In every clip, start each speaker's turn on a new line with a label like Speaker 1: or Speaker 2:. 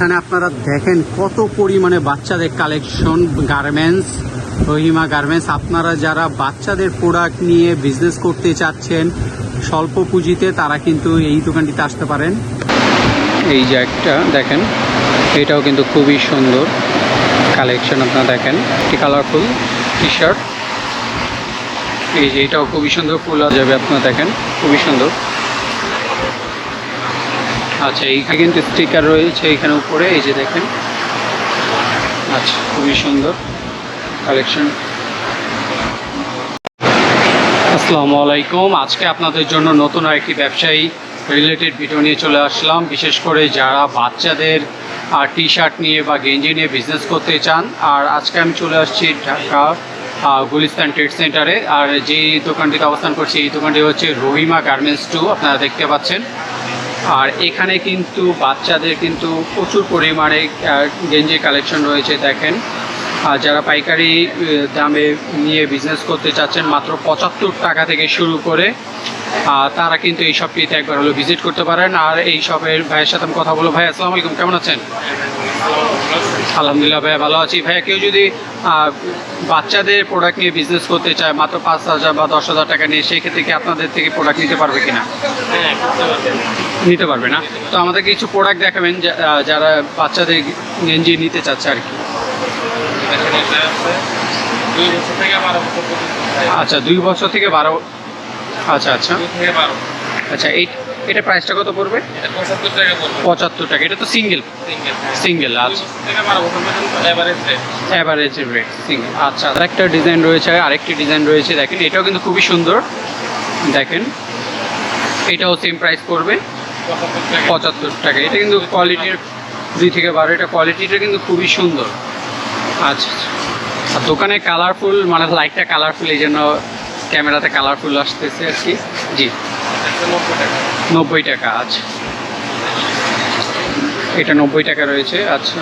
Speaker 1: এখানে আপনারা দেখেন কত পরিমাণে বাচ্চাদের কালেকশন গার্মেন্টস রহিমা গার্মেন্টস আপনারা যারা বাচ্চাদের প্রোডাক্ট নিয়ে বিজনেস করতে চাচ্ছেন, স্বল্প পুঁজিতে তারা কিন্তু এই দোকানটিতে আসতে পারেন। এই যে একটা, দেখেন, এটাও কিন্তু খুবই সুন্দর কালেকশন আপনারা দেখেন। একটি কালারফুল টি শার্ট এই যে এটাও খুবই সুন্দর, ফুল যাবে আপনারা দেখেন, খুবই সুন্দর। আচ্ছা এইখানে কিন্তু স্টিকার রয়েছে এখানে উপরে, এই যে দেখেন। আচ্ছা খুবই সুন্দর কালেকশন আসসালামু আলাইকুম। আজকে আপনাদের জন্য নতুন আরেকটি ব্যবসায়ী রিলেটেড ভিডিও নিয়ে চলে আসলাম। বিশেষ করে যারা বাচ্চাদের টি শার্ট নিয়ে বা গেঞ্জি নিয়ে বিজনেস করতে চান, আর আজকে আমি চলে আসছি ঢাকা গুলিস্তান ট্রেড সেন্টারে। আর যে দোকানটিতে অবস্থান করছি, এই দোকানটি হচ্ছে রহিমা গার্মেন্টস টু আপনারা দেখতে পাচ্ছেন। আর এখানে কিন্তু বাচ্চাদের কিন্তু প্রচুর পরিমাণে গেঞ্জি কালেকশন রয়েছে, দেখেন। আর যারা পাইকারি দামে নিয়ে বিজনেস করতে চাচ্ছেন, মাত্র পঁচাত্তর টাকা থেকে শুরু করে তারা কিন্তু এই শপটিতে একবার হলো ভিজিট করতে পারেন। আর এই শপের ভাইয়ের সাথে আমি কথা বলব। ভাই, আসসালামু আলাইকুম, কেমন আছেন? আলহামদুলিল্লাহ ভাইয়া ভালো আছি। ভাইয়া, কেউ যদি বাচ্চাদের প্রোডাক্ট নিয়ে বিজনেস করতে চায়, মাত্র পাঁচ হাজার বা দশ হাজার টাকা নিয়ে, সেই ক্ষেত্রে কি আপনাদের থেকে প্রোডাক্ট নিতে পারবে কিনা?
Speaker 2: হ্যাঁ
Speaker 1: নিতে পারবে না। তো আমাদের কিছু প্রোডাক্ট দেখাবেন যারা বাচ্চাদের গেঞ্জি নিতে চাচ্ছে আর কি। আচ্ছা দুই বছর থেকে বারো আচ্ছা আচ্ছা। আচ্ছা এই, এটা প্রাইসটা কত পড়বে?
Speaker 2: পঁচাত্তর টাকা।
Speaker 1: এটা তো সিঙ্গেল
Speaker 2: সিঙ্গেল
Speaker 1: আচ্ছা।
Speaker 2: রেট
Speaker 1: রেট সিঙ্গেল আচ্ছা। আরেকটা ডিজাইন রয়েছে, আরেকটি ডিজাইন রয়েছে, দেখেন, এটাও কিন্তু খুবই সুন্দর। দেখেন, এটাও সেম প্রাইস পড়বে।
Speaker 2: পঁচাত্তর টাকা।
Speaker 1: এটা কিন্তু কোয়ালিটির দুই থেকে বারো, এটা কোয়ালিটিটা কিন্তু খুবই সুন্দর। আচ্ছা আচ্ছা। আর দোকানে কালারফুল মানে লাইটটা কালারফুল এই জন্য ক্যামেরাতে কালারফুল আসতেছে আর কি। জি।
Speaker 2: নব্বই টাকা
Speaker 1: আচ্ছা। এটা নব্বই টাকা রয়েছে আচ্ছা।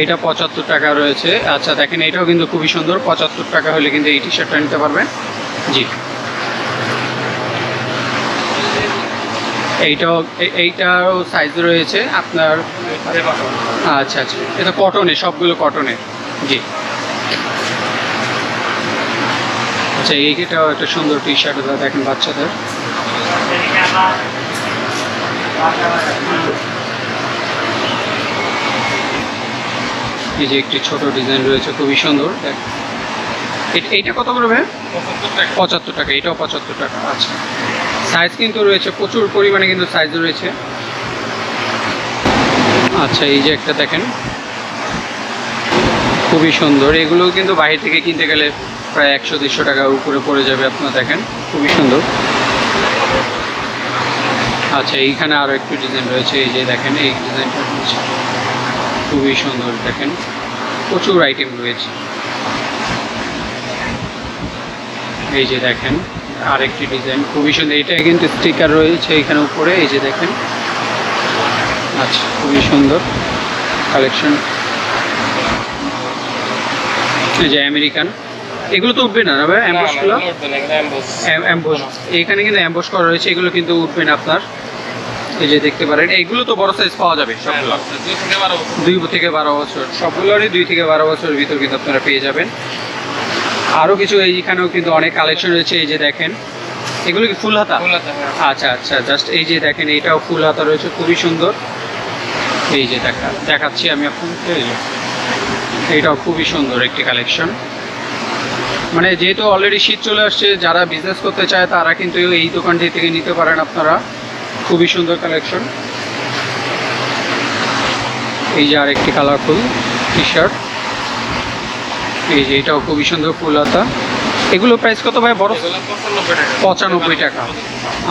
Speaker 1: এইটা পঁচাত্তর টাকা রয়েছে আচ্ছা। দেখেন, এটাও কিন্তু খুবই সুন্দর। পঁচাত্তর টাকা হলে কিন্তু এই টি শার্টটা নিতে পারবেন। জি। এইটাও এই- এইটাও সাইজ রয়েছে আপনার আচ্ছা আচ্ছা। এটা কটনের সবগুলো কটনের জি। আচ্ছা এইটাও একটা সুন্দর টি শার্ট দেখেন বাচ্চাদের। এই যে একটি ছোট ডিজাইন রয়েছে খুবই সুন্দর এইটা কত করে ভাই?
Speaker 2: পঁচাত্তর টাকা।
Speaker 1: পঁচাত্তর টাকা এটাও পঁচাত্তর টাকা আচ্ছা। সাইজ কিন্তু রয়েছে, প্রচুর পরিমাণে কিন্তু সাইজ রয়েছে। আচ্ছা এই যে একটা দেখেন। খুবই সুন্দর। এগুলো কিন্তু বাইরে থেকে কিনতে গেলে প্রায় একশো, দেড়শো টাকার উপরে পড়ে যাবে আপনারা দেখেন। খুবই সুন্দর। আচ্ছা এইখানে আরও একটু ডিজাইন রয়েছে। এই যে দেখেন, এই ডিজাইনটা রয়েছে। খুবই সুন্দর দেখেন। প্রচুর আইটেম রয়েছে। এই যে দেখেন। আরেকটি ডিজাইন। খুবই সুন্দর। এটা কিন্তু স্টিকার রয়েছে এখানে উপরে এই যে দেখেন। আচ্ছা খুবই সুন্দর কালেকশন। এই যে আমেরিকান। এগুলো তো উঠবে না ভাই? অ্যাম্বোসগুলো অ্যাম্বোস এখানে কিন্তু অ্যাম্বোস করা রয়েছে এগুলো কিন্তু উঠবে না আপনার। এই যে দেখতে পারেন এইগুলো তো বড় সাইজ পাওয়া যাবে সবগুলো।
Speaker 2: দুই থেকে বারো বছর।
Speaker 1: দুই থেকে বারো বছর। সবগুলোরই দুই থেকে বারো বছরের ভিতর কিন্তু আপনারা পেয়ে যাবেন। আরও কিছু এইখানেও কিন্তু অনেক কালেকশন রয়েছে এই যে দেখেন। এগুলো কি ফুল হাতা
Speaker 2: ফুল হাতা, হ্যাঁ।
Speaker 1: আচ্ছা আচ্ছা জাস্ট এই যে দেখেন এইটাও ফুল হাতা রয়েছে খুবই সুন্দর। এই যে দেখা দেখাচ্ছি আমি আপনাকে। এইটাও খুবই সুন্দর একটি কালেকশন মানে যেহেতু অলরেডি শীত চলে আসছে যারা বিজনেস করতে চায় তারা কিন্তু এই দোকানটি থেকে নিতে পারেন আপনারা। খুবই সুন্দর কালেকশন এই যে আরেকটি কালারফুল টি শার্ট এই যে এটাও খুবই সুন্দর ফুলহাতা এগুলো প্রাইস কত ভাই? বড়?
Speaker 2: পঁচানব্বই টাকা।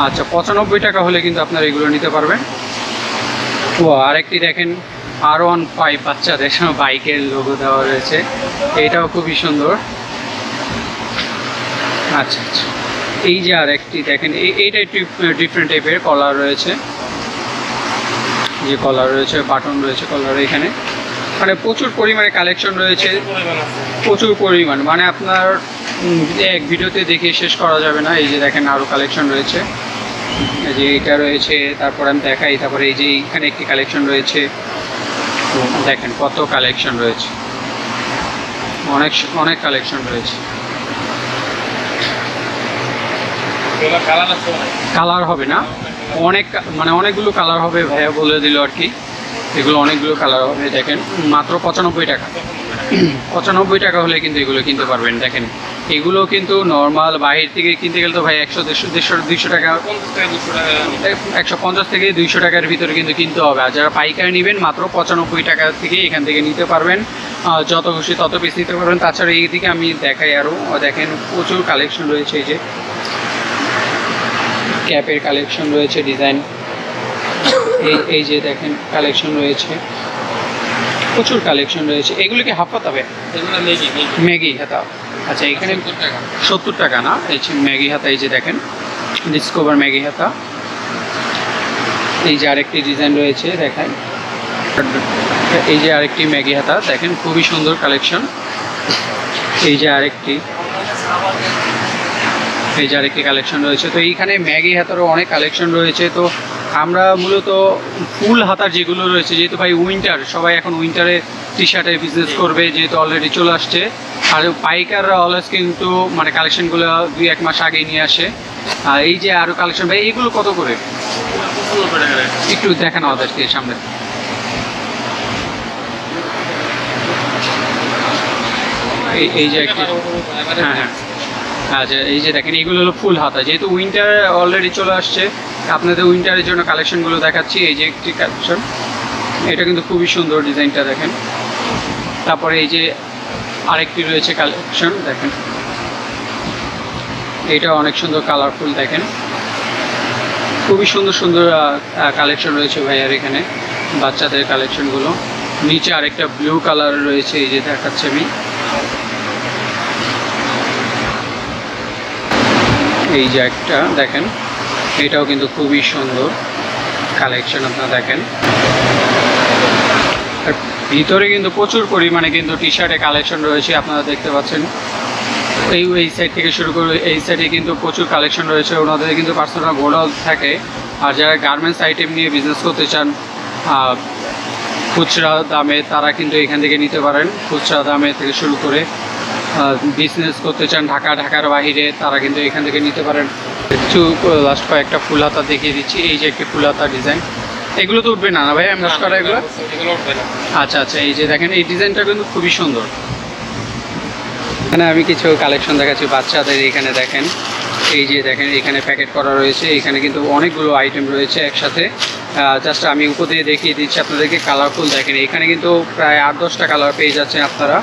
Speaker 1: আচ্ছা পঁচানব্বই টাকা হলে কিন্তু আপনারা এগুলো নিতে পারবেন। ও আরেকটি দেখেন আর ওয়ান ফাইভ বাচ্চাদের বাইকের লোগো দেওয়া রয়েছে। এটাও খুবই সুন্দর। আচ্ছা আচ্ছা। এই যে আরেকটি দেখেন এই এইটা একটু ডিফারেন্ট টাইপের কলার রয়েছে। যে কলার রয়েছে বাটন রয়েছে কলার এখানে। মানে প্রচুর পরিমাণে কালেকশন রয়েছে। প্রচুর পরিমাণ। মানে আপনার এক ভিডিওতে দেখে শেষ করা যাবে না। এই যে দেখেন আরও কালেকশন রয়েছে। এই যে এটা রয়েছে তারপর আমি দেখাই। তারপরে এই যে এখানে একটি কালেকশন রয়েছে। দেখেন কত কালেকশন রয়েছে। অনেক অনেক কালেকশন রয়েছে।
Speaker 2: কালার
Speaker 1: কালার হবে না। অনেক মানে অনেকগুলো কালার হবে ভাইয়া বলে দিল আর কি। এগুলো অনেকগুলো কালার হবে, দেখেন। মাত্র পঁচানব্বই টাকা। পঁচানব্বই টাকা হলে কিন্তু এগুলো কিনতে পারবেন, দেখেন। এগুলো কিন্তু নর্মাল বাইরে থেকে কিনতে গেলে তো ভাই একশো, দেড়শো দেড়শো, দুইশো টাকা, একশো পঞ্চাশ থেকে দুইশো টাকার ভিতরে কিন্তু কিনতে হবে। আর যারা পাইকারি নেবেন, মাত্র পঁচানব্বই টাকা থেকে এখান থেকে নিতে পারবেন। যত খুশি তত বেশি নিতে পারবেন। তাছাড়া এই দিকে আমি দেখাই আরও দেখেন প্রচুর কালেকশন রয়েছে এই যে। ক্যাপের কালেকশন রয়েছে ডিজাইন এই এই যে দেখেন কালেকশন রয়েছে। প্রচুর কালেকশন রয়েছে। এগুলো কি হাফ পাতাবে ম্যাগি হাতা। আচ্ছা এখানে
Speaker 2: সত্তর টাকা।
Speaker 1: না? এই যে ম্যাগি হাতা এই যে দেখেন ডিসকভার ম্যাগি হাতা। এই যে আরেকটি ডিজাইন রয়েছে দেখেন। এই যে আরেকটি ম্যাগি হাতা দেখেন খুবই সুন্দর কালেকশন এই যে আরেকটি। এই যে আরেকটি কালেকশন রয়েছে। তো এইখানে ম্যাগি হাতারও অনেক কালেকশন রয়েছে। তো আমরা মূলত ফুল হাতার যেগুলো রয়েছে যেহেতু ভাই উইন্টার সবাই এখন উইন্টারে টি শার্টের বিজনেস করবে যেহেতু অলরেডি চলে আসছে। আর পাইকাররা অলওয়েজ কিন্তু মানে কালেকশনগুলো দুই এক মাস আগে নিয়ে আসে। আর এই যে আরও কালেকশন ভাই এইগুলো কত করে? একটু দেখান আমাদেরকে সামনে। এই এই যে একটি হ্যাঁ হ্যাঁ। আচ্ছা এই যে দেখেন এইগুলো হলো ফুল হাতা। যেহেতু উইন্টার অলরেডি চলে আসছে, আপনাদের উইন্টারের জন্য কালেকশনগুলো দেখাচ্ছি। এই যে একটি কালেকশন এটা কিন্তু খুবই সুন্দর ডিজাইনটা দেখেন। তারপরে এই যে আরেকটি রয়েছে কালেকশন দেখেন। এটা অনেক সুন্দর কালারফুল দেখেন। খুবই সুন্দর সুন্দর কালেকশন রয়েছে ভাইয়ার এখানে, বাচ্চাদের কালেকশনগুলো নিচে আরেকটা ব্লু কালার রয়েছে, এই যে দেখাচ্ছে আমি। এই যে একটা, দেখেন, এটাও কিন্তু খুবই সুন্দর কালেকশন আপনারা দেখেন। ভিতরে কিন্তু প্রচুর পরিমাণে কিন্তু টি শার্টের কালেকশন রয়েছে, আপনারা দেখতে পাচ্ছেন। এই এই সাইড থেকে শুরু করে এই সাইডে কিন্তু প্রচুর কালেকশন রয়েছে, ওনাদের কিন্তু পার্সোনাল গোডাউন থাকে। আর যারা গার্মেন্টস আইটেম নিয়ে বিজনেস করতে চান খুচরা দামে তারা কিন্তু এখান থেকে নিতে পারেন, খুচরা দামে থেকে শুরু করে। বিজনেস করতে চান ঢাকা ঢাকার বাইরে তারা কিন্তু এখান থেকে নিতে পারেন। কিছু লাস্ট কয়েকটা ফুল হাতা দেখিয়ে দিচ্ছি। এই যে একটি ফুল হাতা ডিজাইন এগুলো তো উঠবে না না ভাই? আমি করা এগুলো? আচ্ছা আচ্ছা এই যে দেখেন এই ডিজাইনটা কিন্তু খুবই সুন্দর। এখানে আমি কিছু কালেকশন দেখাচ্ছি বাচ্চাদের এখানে দেখেন। এই যে দেখেন এখানে প্যাকেট করা রয়েছে। এখানে কিন্তু অনেকগুলো আইটেম রয়েছে একসাথে। জাস্ট আমি উপর দিয়ে দেখিয়ে দিচ্ছি আপনাদেরকে। কালারফুল দেখেন এখানে কিন্তু প্রায় আট দশটা কালার পেয়ে যাচ্ছেন আপনারা।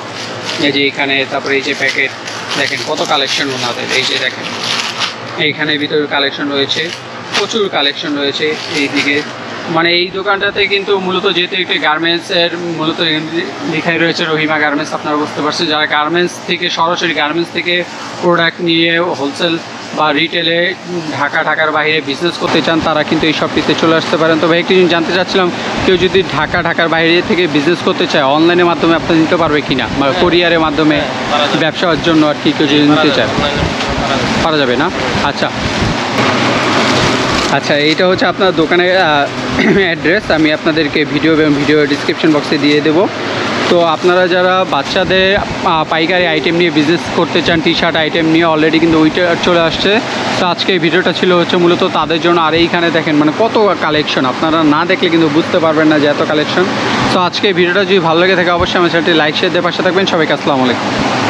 Speaker 1: এই যে এখানে, তারপরে এই যে প্যাকেট দেখেন কত কালেকশন ওনাদের, এই যে দেখেন। এইখানে ভিতরে কালেকশন রয়েছে, প্রচুর কালেকশন রয়েছে এইদিকে। মানে এই দোকানটাতে কিন্তু মূলত যেহেতু একটি গার্মেন্টসের মূলত লেখাই রয়েছে রহিমা গার্মেন্টস আপনারা বুঝতে পারছেন। যারা গার্মেন্টস থেকে, সরাসরি গার্মেন্টস থেকে প্রোডাক্ট নিয়ে হোলসেল বা রিটেলে ঢাকা ঢাকার বাইরে বিজনেস করতে চান তারা কিন্তু এই শপটিতে চলে আসতে পারেন। তো ভাই একটু জিনিস জানতে চাচ্ছিলাম কেউ যদি ঢাকা ঢাকার বাইরে থেকে বিজনেস করতে চায় অনলাইনের মাধ্যমে আপনার নিতে পারবে কিনা? বা কোরিয়ারের মাধ্যমে
Speaker 2: হ্যাঁ,
Speaker 1: ব্যবসার জন্য আর কি কেউ যদি নিতে চায়? পারা যাবে। না? আচ্ছা। আচ্ছা এইটা হচ্ছে আপনার দোকানের অ্যাড্রেস আমি আপনাদেরকে ভিডিও এবং ভিডিও ডিসক্রিপশন বক্সে দিয়ে দেব। তো আপনারা যারা বাচ্চাদের পাইকারি আইটেম নিয়ে বিজনেস করতে চান টি শার্ট আইটেম নিয়ে অলরেডি কিন্তু ওইটা চলে আসছে। তো আজকে এই ভিডিওটা ছিল হচ্ছে মূলত তাদের জন্য। আর এইখানে দেখেন মানে কত কালেকশন আপনারা না দেখলে কিন্তু বুঝতে পারবেন না যে এত কালেকশন তো আজকে ভিডিওটা যদি ভালো লেগে থাকে, অবশ্যই আমার চ্যানেলটি লাইক শেয়ার দিয়ে পাশে থাকবেন। সবাইকে আসসালামু আলাইকুম।